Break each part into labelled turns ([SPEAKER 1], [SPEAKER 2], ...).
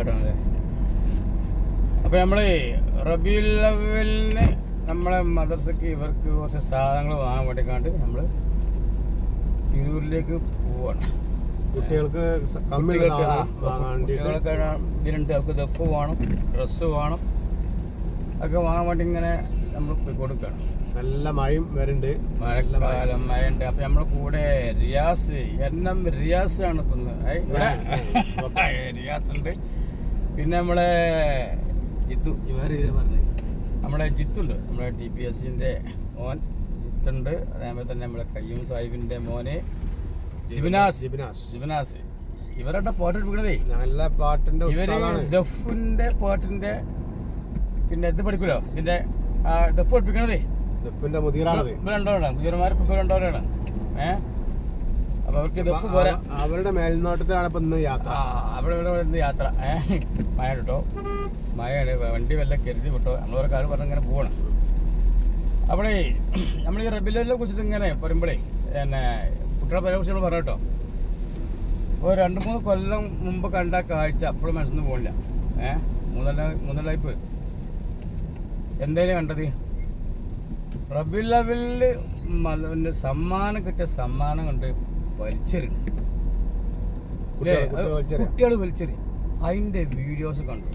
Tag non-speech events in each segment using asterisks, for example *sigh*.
[SPEAKER 1] കാട്ടണത്. അപ്പൊ നമ്മൾ റബിയുൽ അവലിന് നമ്മളെ മദർസക്ക് ഇവർക്ക് കുറച്ച് സാധനങ്ങൾ വാങ്ങാൻ വേണ്ടിക്കാണ്ട് നമ്മൾ തിരൂരിലേക്ക് പോവാണ്.
[SPEAKER 2] കുട്ടികൾക്ക്
[SPEAKER 1] ഇതിനുണ്ട് അവർക്ക് ദഫ് വേണം ഡ്രസ്സ് വേണം. ഒക്കെ വാങ്ങാൻ വേണ്ടി ഇങ്ങനെ നമ്മൾ പോയി കൊടുക്കുകയാണ്
[SPEAKER 2] നല്ല മഴയും വരുന്നുണ്ട്.
[SPEAKER 1] മഴക്കാലം മഴയുണ്ട്. അപ്പൊ നമ്മളെ കൂടെ റിയാസ് എൻ എം റിയാസ് ആണ് തിന്ന് *laughs* റിയാസ് ഉണ്ട്. പിന്നെ നമ്മളെ ജിത്തു. നമ്മളെ ജിത്തുണ്ട്. നമ്മളെ ടി പി എസിന്റെ മോൻ ജിത്തുണ്ട്. അതേപോലെ തന്നെ നമ്മളെ കയ്യൂം സാഹിബിന്റെ മോന് ജിബിനാസ്.
[SPEAKER 2] ജിബിനാസ്.
[SPEAKER 1] ജിബിനാസ്. ഇവരുടെ പാട്ട് എടുക്കണതേ
[SPEAKER 2] നല്ല പാട്ടിന്റെ ഇവർ
[SPEAKER 1] ദഫിന്റെ പാട്ടിന്റെ പിന്നെ ഇത് പഠിക്കൂലോ? ഇതിന്റെ ദഫ് പഠിപ്പിക്കണതേ.
[SPEAKER 2] ദഫിന്റെ മുതിരാണ്
[SPEAKER 1] ഇവരുണ്ടോ രണ്ടോടാണ് കുതിരമാർക്ക് ഇപ്പൊ രണ്ടോടാണ്. ഏ? അപ്പൊ അവർക്ക് ദഫ് പോരാ.
[SPEAKER 2] അവരുടെ മേൽനോട്ടത്തിലാണ് ഇപ്പൊ ഇന്ന് യാത്ര.
[SPEAKER 1] അവിടെ ഇവിടെ വരുന്ന യാത്ര. മഴ കേട്ടോ മഴയാണ്. വണ്ടി വല്ല കരുതി വിട്ടോ? നമ്മളൊരു കാര്യം പറഞ്ഞ് ഇങ്ങനെ പോകണം അവിടെ നമ്മൾ ഈ റബിലെ കുറിച്ചിട്ട് ഇങ്ങനെ പറയുമ്പോഴേ പിന്നെ കുട്ടികളെ പല കുറിച്ച് പറഞ്ഞു കേട്ടോ. ഇപ്പോൾ രണ്ട് മൂന്ന് കൊല്ലം മുമ്പ് കണ്ട കാഴ്ച അപ്പോഴും മനസ്സിൽ പോകില്ല ഏ മൂന്നല്ല മൂന്നല്ലായ്പ് എന്തേലും കണ്ടത്? റബിലവിൽ സമ്മാനം കിട്ടിയ സമ്മാനം കൊണ്ട് വലിച്ചെറിഞ്ഞു.
[SPEAKER 2] കുട്ടികൾ- വലിച്ചെറിയാം.
[SPEAKER 1] വലിച്ചെറി അതിന്റെ വീഡിയോസ് കണ്ടു.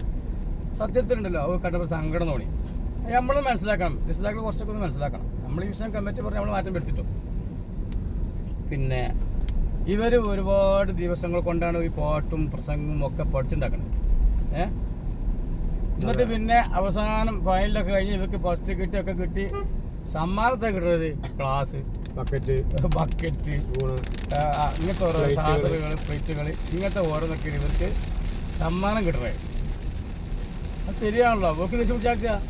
[SPEAKER 1] സത്യത്തിലുണ്ടല്ലോ അത് കണ്ടപ്പോൾ സങ്കടം തോന്നി. നമ്മൾ മനസ്സിലാക്കണം രക്ഷിതാക്കൾ കുറച്ചൊക്കെ ഒന്ന് മനസ്സിലാക്കണം. നമ്മൾ ഈ വിഷയം കമ്മിറ്റി പറഞ്ഞ് നമ്മൾ മാറ്റം വരുത്തിട്ടു. പിന്നെ ഇവർ ഒരുപാട് ദിവസങ്ങൾ കൊണ്ടാണ് ഈ പാട്ടും പ്രസംഗവും ഒക്കെ പഠിച്ചുണ്ടാക്കണത്. ഏ? എന്നിട്ട് പിന്നെ അവസാനം ഫൈനലൊക്കെ കഴിഞ്ഞ് ഇവർക്ക് ഫസ്റ്റ് കിട്ടിയൊക്കെ കിട്ടി. സമ്മാനത്തെ കിട്ടുന്നത് ക്ലാസ്
[SPEAKER 2] ബക്കറ്റ്
[SPEAKER 1] ബക്കറ്റ് ഇങ്ങനത്തെ ഓരോ. സാസറുകൾ പ്ലേറ്റുകൾ ഇങ്ങനത്തെ ഓരോന്നൊക്കെ ഇവർക്ക് സമ്മാനം കിട്ടണേ. അത് ശരിയാണല്ലോ. അവർക്ക് ദേശം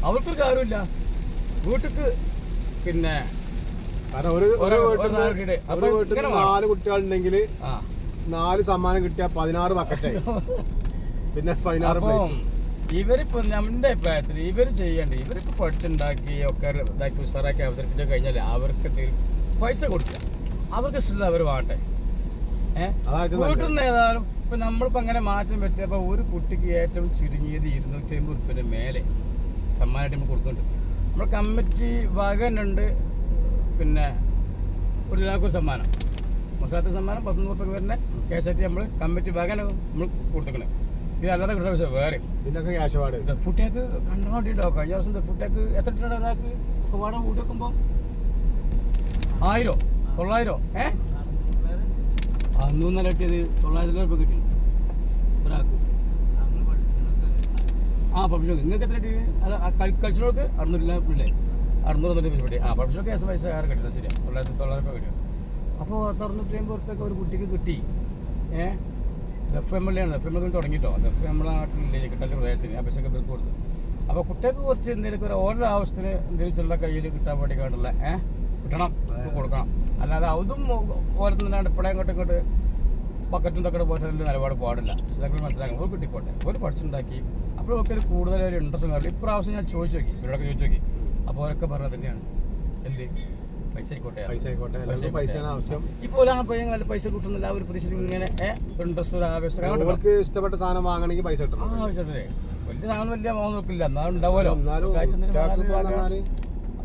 [SPEAKER 1] അവർക്കൊരു കാര്യമില്ല. വീട്ടിക്ക് പിന്നെ
[SPEAKER 2] നാല് കുട്ടികളുണ്ടെങ്കിൽ നാല് സമ്മാനം കിട്ടിയ പതിനാറ് ബക്കറ്റായി *laughs* പിന്നെ പതിനാറ്
[SPEAKER 1] ഇവരിപ്പോ നമ്മുടെ അഭിപ്രായത്തിൽ ഇവർ ചെയ്യേണ്ടത് ഇവർക്ക് പഠിച്ചുണ്ടാക്കി ഒക്കെ ഇതാക്കി ഉഷാറാക്കി അവതരിപ്പിച്ചു കഴിഞ്ഞാൽ അവർക്ക് പൈസ കൊടുക്കുക. അവർക്ക് ഇഷ്ടമുള്ള അവർ വാട്ടെ ഏഹ് വീട്ടിൽ. നിന്ന് ഏതായാലും ഇപ്പൊ നമ്മളിപ്പോ അങ്ങനെ മാറ്റം പറ്റിയപ്പോ ഒരു കുട്ടിക്ക് ഏറ്റവും ചുരുങ്ങിയത് ഇരുന്നൂറ്റി അമ്പത് ഉറുപ്പിന് മേലെ സമ്മാനമായിട്ട് നമ്മൾ കൊടുക്കുന്നുണ്ട് നമ്മുടെ കമ്മിറ്റി വകനുണ്ട് പിന്നെ ഒരു ലാഖ് സമ്മാനം. മസാത്ത സമ്മാനം പത്തൊന്നൂറ് കെ വരുന്ന ആർ ടി നമ്മൾ കമ്മിറ്റി വകന് നമ്മൾ കൊടുത്തേക്കണേ ഇത് അല്ലാതെ കിട്ടുന്ന പക്ഷേ വേറെ.
[SPEAKER 2] ഇതിനൊക്കെ ക്യാഷ് പാട്.
[SPEAKER 1] ഫുട്ടേക്ക് കണ്ടു വേണ്ടിട്ടോ കഴിഞ്ഞ ദിവസം ഫുഡേക്ക് എത്ര ഒരാൾക്ക് ഒക്കെ കൂട്ടി വെക്കുമ്പോൾ ആയിരോ? തൊള്ളായിരോ? ഏ? അന്നൂന്നര കിട്ടിയത്. തൊള്ളായിരത്തി രൂപ കിട്ടി. ഒരാൾക്ക്. ആ പബ്ലിക് നിങ്ങൾക്ക് എത്ര കിട്ടി? അല്ല കൾച്ചറോക്ക് അറുന്നൂറില്ല പിള്ളേ. അറുന്നൂറ് തൊണ്ണൂറ്റി കിട്ടി. ആ പബ്ലിക് കേസ് പൈസ ആറ് കിട്ടില്ല ശരിയാ. തൊള്ളായിരത്തി തൊള്ളായിരം രൂപ കിട്ടി അപ്പോൾ അറുന്നൂറ്റി അമ്പത് ഉറുപ്പൊക്കെ ഒരു കുട്ടിക്ക് കിട്ടി. ഏ? എഫ് എം എൽ ആണ്. എഫ് എം എൽ തുടങ്ങിട്ടോ. എഫ് എം നമ്മളെ നാട്ടിലില്ലേ കിട്ടാന്റെ പ്രദേശത്തിന് ആ പൈസയൊക്കെ ഇവർക്ക് കൊടുത്തു. അപ്പോൾ കുട്ടികൾക്ക് കുറച്ച് എന്തെങ്കിലും ഒരു ഓരോ ആവശ്യത്തിന് എന്തെങ്കിലും ചില കയ്യിൽ കിട്ടാൻ വേണ്ടി കാണുള്ള ഏ? കിട്ടണം കൊടുക്കണം. അല്ലാതെ അതും ഓരോന്നാണ്ട് ഇപ്പോഴേ ഇങ്ങോട്ട് ഇങ്ങോട്ട് ബക്കറ്റും തക്കടെ പോയിട്ട് നിലപാട് പാടില്ല. രക്ഷിതാക്കൾ മനസ്സിലാക്കണം. ഒരു അവർ ഒരു പഠിച്ചുണ്ടാക്കി. അപ്പോഴൊക്കെ ഒരു കൂടുതൽ ഒരു ഇൻട്രസ്റ്റ് കാണില്ല. ഇപ്രാവശ്യം ഞാൻ ചോദിച്ചു നോക്കി. ഇവരോടൊക്കെ ചോദിച്ചു നോക്കി. അപ്പോൾ അവരൊക്കെ പറഞ്ഞത് തന്നെയാണ്. എന്ത്? പൈസ ആയിക്കോട്ടെ.
[SPEAKER 2] പൈസ ആയിക്കോട്ടെ.
[SPEAKER 1] ഇപ്പോൾ ആ പയ്യങ്ങൾ പൈസ കിട്ടുന്നില്ല. ഒരു പ്രതീക്ഷ ഇങ്ങനെ ഇൻട്രസ്റ്റ് ഒരു ആവേശം
[SPEAKER 2] അവർക്ക് ഇഷ്ടപ്പെട്ട സാധനം വാങ്ങണമെങ്കിൽ പൈസ കിട്ടണം.
[SPEAKER 1] വലിയ സാധനം വലിയ നോക്കില്ല എന്നാലും ഉണ്ടാവുമല്ലോ.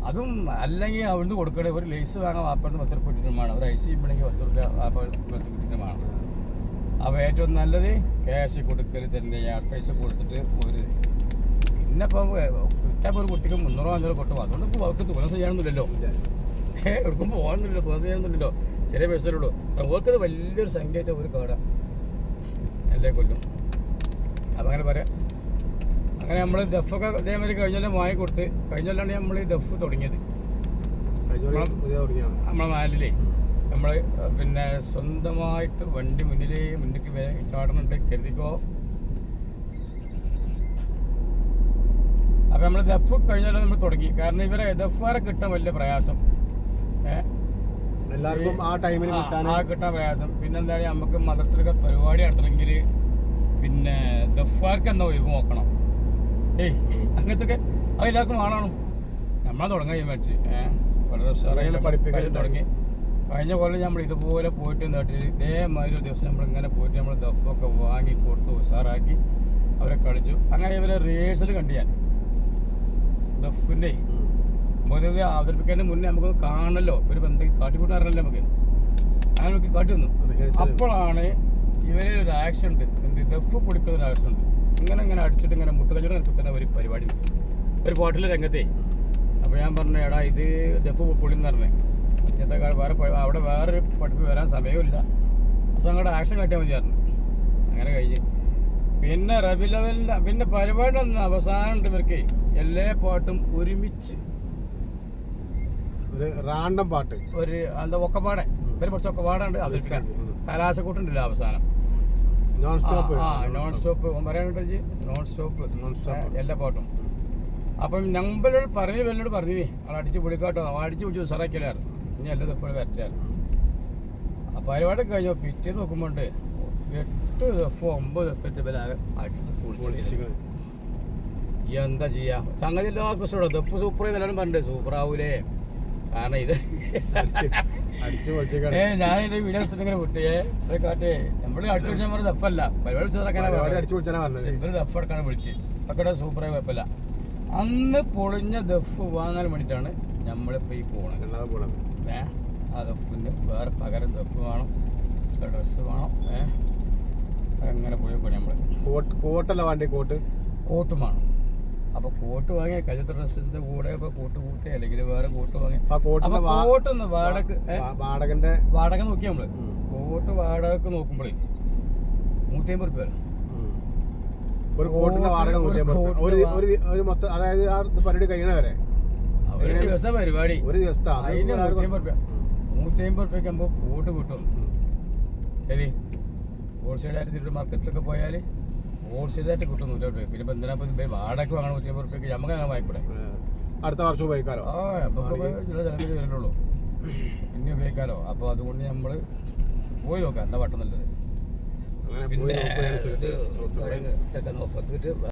[SPEAKER 1] അതും അല്ലെങ്കിൽ അവിടുന്ന് കൊടുക്കണേ. ഒരു ലേസ് വാങ്ങാൻ വാപ്പറിന് പത്ത് റുപ്യ ഇട്ടിട്ട് വേണം. ഒരു ഐസ് ചെയ്യുമ്പോഴേക്ക് പത്ത് റുപ്യ വാപ്പ പത്ത് ഇട്ടിട്ട് വേണം. അപ്പോൾ ഏറ്റവും നല്ലത് ക്യാഷ് കൊടുക്കൽ തന്നെ. പൈസ കൊടുത്തിട്ട് ഒരു പിന്നെ ഇപ്പം കിട്ടാൻ ഒരു കുട്ടിക്ക് മുന്നൂറോ അഞ്ഞൂറോ കൊട്ടും അതുകൊണ്ട് ഇപ്പോൾ അവർക്ക് തുലം ചെയ്യാനൊന്നുമില്ലല്ലോ. എടുക്കുമ്പോൾ എടുക്കും പോകാനൊന്നുമില്ലല്ലോ തുലം ചെയ്യാനൊന്നുമില്ലല്ലോ. ചെറിയ പൈസ ഉള്ളൂ. അവർക്കത് വലിയൊരു സംഖ്യ ആയിട്ട് ഒരു കാടാണ് എല്ലാ കൊല്ലും. അപ്പം അങ്ങനെ പറയാം. അങ്ങനെ നമ്മൾ ദഫൊക്കെ ഇതേമാതിരി കഴിഞ്ഞാലും വാങ്ങി കൊടുത്ത് കൊല്ലാണ് നമ്മൾ ഈ ദഫ് തുടങ്ങിയത്.
[SPEAKER 2] കഴിഞ്ഞ കൊല്ലം
[SPEAKER 1] നമ്മളെ നാലിലേ നമ്മൾ പിന്നെ സ്വന്തമായിട്ട് വണ്ടി മുന്നിലേ മുന്നിലേക്ക് ചാടുന്നുണ്ട് കരുതിക്കോ. അപ്പൊ നമ്മൾ ദഫ് കഴിഞ്ഞാലും നമ്മൾ തുടങ്ങി. കാരണം ഇവരെ ദഫാരെ കിട്ടാൻ വലിയ പ്രയാസം.
[SPEAKER 2] എല്ലാവർക്കും ആ ടൈമിൽ
[SPEAKER 1] ആ
[SPEAKER 2] കിട്ടാൻ
[SPEAKER 1] പ്രയാസം. പിന്നെ എന്താ പറയുക നമുക്ക് മദർസിലൊക്കെ പരിപാടി നടത്തണമെങ്കിൽ പിന്നെ ദഫാർക്ക് എന്നാ ഒഴിവ് നോക്കണം. ഏയ് അങ്ങനത്തൊക്കെ അത് എല്ലാവർക്കും വേണം നമ്മളെ തുടങ്ങാൻ വിചാരിച്ച് വളരെ ഉഷാറായി പഠിപ്പിക്കാൻ തുടങ്ങി. കഴിഞ്ഞ കൊല്ലം നമ്മൾ ഇതുപോലെ പോയിട്ട് നേട്ടി ഇതേമാതിരി ഒരു ദിവസം നമ്മൾ ഇങ്ങനെ പോയിട്ട് നമ്മൾ ദഫൊക്കെ വാങ്ങി കൊടുത്ത് ഉഷാറാക്കി അവരെ കളിച്ചു. അങ്ങനെ ഇവരെ റിഹേഴ്സൽ കണ്ടു ഞാൻ. ദഫിന്റെ. നമുക്ക് അവതരിപ്പിക്കാൻ മുന്നേ നമുക്ക് കാണണല്ലോ. ഒരു ബന്ധം കാട്ടിക്കൂട്ട് അറിയണല്ലോ നമുക്ക്? അങ്ങനെ നമുക്ക് കാട്ടി തന്നു
[SPEAKER 2] Rehearsal.
[SPEAKER 1] അപ്പോഴാണ് ഇവരെ ഒരു ആക്ഷൻ ഉണ്ട്. എന്ത്? ദഫ് പൊളിക്കുന്ന ഒരു ആക്ഷൻ ഉണ്ട്. ഇങ്ങനെ ഇങ്ങനെ അടിച്ചിട്ട് ഇങ്ങനെ മുട്ടുകച്ചവടം നടത്തുന്ന ഒരു പരിപാടി. ഒരു പാട്ടിലെ രംഗത്തെ. അപ്പോൾ ഞാൻ പറഞ്ഞു എടാ ഇത് ദഫ് പൊളിന്ന് പറഞ്ഞേ. ഇന്നത്തെ കാലം വേറെ അവിടെ വേറൊരു പഠിപ്പ് വരാൻ സമയമില്ല അസം അങ്ങോട്ട് ആക്ഷൻ കാട്ടിയാൽ പറഞ്ഞു. അങ്ങനെ കഴിഞ്ഞ്. പിന്നെ റബി ലെവലിന്റെ പിന്നെ പരിപാടി ഒന്ന് അവസാനം ഉണ്ട് ഇവർക്ക്. എല്ലാ പാട്ടും ഒരുമിച്ച്.
[SPEAKER 2] ഒരു റാണ്ടം പാട്ട്.
[SPEAKER 1] ഒരു എന്താ ഒക്കപ്പാടെ. ഇവർ കുറച്ച് ഒക്കപ്പാടുണ്ട്
[SPEAKER 2] ഉം.
[SPEAKER 1] കലാശക്കൂട്ടുണ്ടല്ലോ അവസാനം.
[SPEAKER 2] നോൺ സ്റ്റോപ്പ്
[SPEAKER 1] ആ നോൺ സ്റ്റോപ്പ് പറയാനുണ്ട് നോൺ സ്റ്റോപ്പ്
[SPEAKER 2] Non stop.
[SPEAKER 1] എല്ലാ പാട്ടും. അപ്പം നമ്പർ പറഞ്ഞു എന്നോട് പറഞ്ഞു അവൾ അടിച്ച് പൊളിക്കാട്ടോ. അവൾ അടിച്ച് പിടിച്ചു ഉസാറാക്കിയാലായിരുന്നു ഇനി എല്ലാം എപ്പോഴും വരച്ചായിരുന്നു ആ പരിപാടി കഴിഞ്ഞോ. പിറ്റേ നോക്കുമ്പോണ്ട് എട്ട് ദഫ് ഒമ്പത് ദഫ് ഇവരാകെ അടിച്ച് പൊളിച്ചു എന്താ ചെയ്യാ? സംഗതി എല്ലാവർക്കും ഇഷ്ടമാണ് ദഫ് സൂപ്പർ ചെയ്തെല്ലാവരും പറഞ്ഞിട്ട് സൂപ്പർ ആവൂലേ. കാരണം ഇത്. ഏ ഞാൻ എന്റെ വീഡിയോ എടുത്തിട്ട് ഇങ്ങനെ വിട്ടേ അത് കാട്ടേ നമ്മൾ അടിച്ചു പിടിച്ചാൽ പറഞ്ഞ തപ്പല്ല പരിപാടി
[SPEAKER 2] പരിപാടി അടിച്ചു
[SPEAKER 1] വെച്ചതൊക്കെ
[SPEAKER 2] പൊളിച്ചാനാ പറഞ്ഞത്.
[SPEAKER 1] ഇവർ ദഫ് എടുക്കാണ് വിളിച്ച്. ഒക്കെ സൂപ്പറായി കുഴപ്പമില്ല. അന്ന് പൊളിഞ്ഞ ദഫ് വാങ്ങാൻ വേണ്ടിയിട്ടാണ് നമ്മളിപ്പോ ഈ പോണത്. ഏ ആ ദഫിന്റെ വേറെ പകരം ദഫ് വേണം ഡ്രസ് വേണം ഏ അങ്ങനെ പോയി പോയി നമ്മൾ.
[SPEAKER 2] കോട്ട് കോട്ടല്ല വേണ്ടി കോട്ട്?
[SPEAKER 1] കോട്ടും വേണം. അപ്പൊ കോട്ട് വാങ്ങിയ കഴിഞ്ഞ ഡ്രസ്സിന്റെ കൂടെ ഇപ്പൊ കോട്ട് കൂട്ടി അല്ലെങ്കിൽ വേറെ കോട്ട് വാങ്ങി. അപ്പൊ കോട്ടൊന്ന് വാടക
[SPEAKER 2] വാടകന്റെ
[SPEAKER 1] വാടക നോക്കി
[SPEAKER 2] നമ്മൾ.
[SPEAKER 1] കോട്ട് വാടക നോക്കുമ്പോഴേ നൂറ്റി അമ്പത്
[SPEAKER 2] ഉം. ഒരു കോട്ടിന്റെ വാടക
[SPEAKER 1] ഒരു
[SPEAKER 2] മൊത്തം അതായത് ആ പരിപാടി കഴിയണ വരെ.
[SPEAKER 1] ഒരു ദിവസത്തെ പരിപാടി.
[SPEAKER 2] ഒരു ദിവസത്തെ
[SPEAKER 1] അതിന് നൂറ്റി അമ്പത് റുപ്യ. നൂറ്റി അമ്പത് ആകുമ്പോൾ കോട്ട് കിട്ടും. ശരി ഹോൾസെയിൽ ആയിട്ട് മാർക്കറ്റിലൊക്കെ പോയാൽ ഹോൾസെയിലായിട്ട് കിട്ടും നൂറ്റി അമ്പത് രൂപ പിന്നെ ഇപ്പൊ എന്തിനാ ഇപ്പൊ വാടക വാങ്ങണം നൂറ്റി അമ്പത് റുപ്യക്ക് നമുക്ക് അങ്ങനെ വാങ്ങിക്കൂടെ?
[SPEAKER 2] അടുത്ത വർഷം ഉപയോഗിക്കാലോ?
[SPEAKER 1] ആ അപ്പൊ ചില ചിലവിൽ വരണ്ടുള്ളൂ പിന്നെ ഉപയോഗിക്കാലോ. അപ്പൊ അതുകൊണ്ട് നമ്മൾ പോയി നോക്കാം. എന്താ പട്ടം നല്ലത്.
[SPEAKER 2] അങ്ങനെ